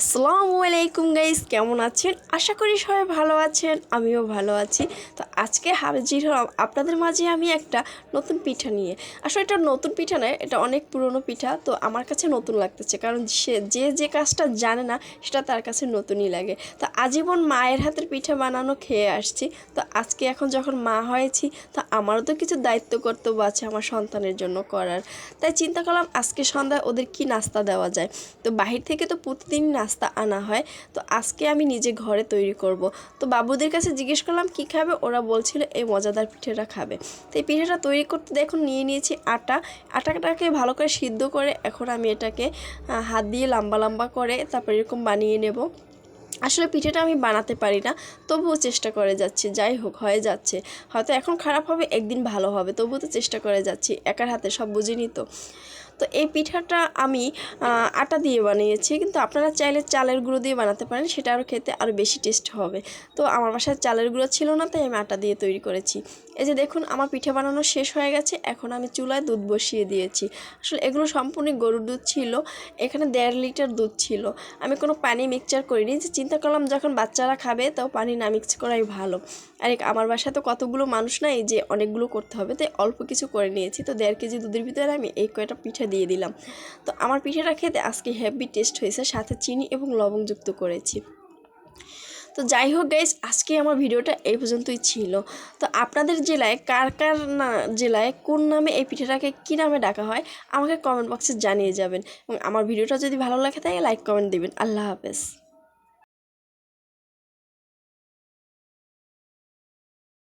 আসসালামু আলাইকুম গাইস, কেমন আছেন? আশা করি সবাই ভালো আছেন, আমিও ভালো আছি। তো আজকে হাজির হলাম আপনাদের মাঝে আমি একটা নতুন পিঠা নিয়ে। আসলে এটা নতুন পিঠা নয়, এটা অনেক পুরনো পিঠা, তো আমার কাছে নতুন লাগতেছে, কারণ সে, যে যে কাজটা জানে না, সেটা তার কাছে নতুনই লাগে। তো আজীবন মায়ের হাতের পিঠা বানানো খেয়ে আসছি। তো আজকে এখন যখন মা হয়েছি, তো আমারও তো কিছু দায়িত্ব কর্তব্য আছে আমার সন্তানের জন্য করার। তাই চিন্তা করলাম আজকে সন্ধ্যায় ওদের কি নাস্তা দেওয়া যায়? তো বাহির থেকে তো প্রতিদিন নাস্তা আনা হয়, তো আজকে আমি নিজে ঘরে তৈরি করব। তো বাবুদের কাছে জিজ্ঞেস করলাম, কি খাবে? ওরা বলছিল, এই মজাদার পিঠেটা খাবে। তো এই পিঠেটা তৈরি করতে দেখুন, নিয়ে নিয়েছি আটা। আটাটাকে ভালো করে সিদ্ধ করে এখন আমি এটাকে হাত দিয়ে লম্বা লম্বা করে তারপর এরকম বানিয়ে নেব। আসলে পিঠেটা আমি বানাতে পারি না, তবুও চেষ্টা করে যাচ্ছি, যাই হোক, হয়ে যাচ্ছে। হয়তো এখন খারাপ হবে, একদিন ভালো হবে, তবুও তো চেষ্টা করে যাচ্ছি, একার হাতে সব বুঝিনি তো। তো এই পিঠাটা আমি আটা দিয়ে বানিয়েছি, কিন্তু আপনারা চাইলে চালের গুঁড়ো দিয়ে বানাতে পারেন, সেটা আরও খেতে আরও বেশি টেস্ট হবে। তো আমার বাসায় চালের গুঁড়ো ছিল না, তাই আমি আটা দিয়ে তৈরি করেছি। এই যে দেখুন, আমার পিঠে বানানো শেষ হয়ে গেছে, এখন আমি চুলায় দুধ বসিয়ে দিয়েছি। আসলে এগুলো সম্পূর্ণ গরুর দুধ ছিল, এখানে দেড় লিটার দুধ ছিল। আমি কোনো পানি মিক্সচার করিনি, যে চিন্তা করলাম, যখন বাচ্চারা খাবে, তো পানি না মিক্স করাই ভালো। আর আমার বাসায় তো কতগুলো মানুষ নাই যে অনেকগুলো করতে হবে, তাই অল্প কিছু করে নিয়েছি। তো দেড় কেজি দুধের ভিতরে আমি এই কয়টা পিঠা দিয়ে দিলাম। তো আমার পিঠাটা খেতে আজকে হেভি টেস্ট হয়েছে, সাথে চিনি এবং লবণ যুক্ত করেছি। তো যাই হোক গাইস আজকে আমার ভিডিওটা এই পর্যন্তই ছিল। তো আপনাদের জেলায় কার কার না, জেলায় কোন নামে এই পিঠাটাকে কী নামে ডাকা হয়, আমাকে কমেন্ট বক্সে জানিয়ে যাবেন। এবং আমার ভিডিওটা যদি ভালো লাগে তাই লাইক কমেন্ট দিবেন। আল্লাহ হাফেজ।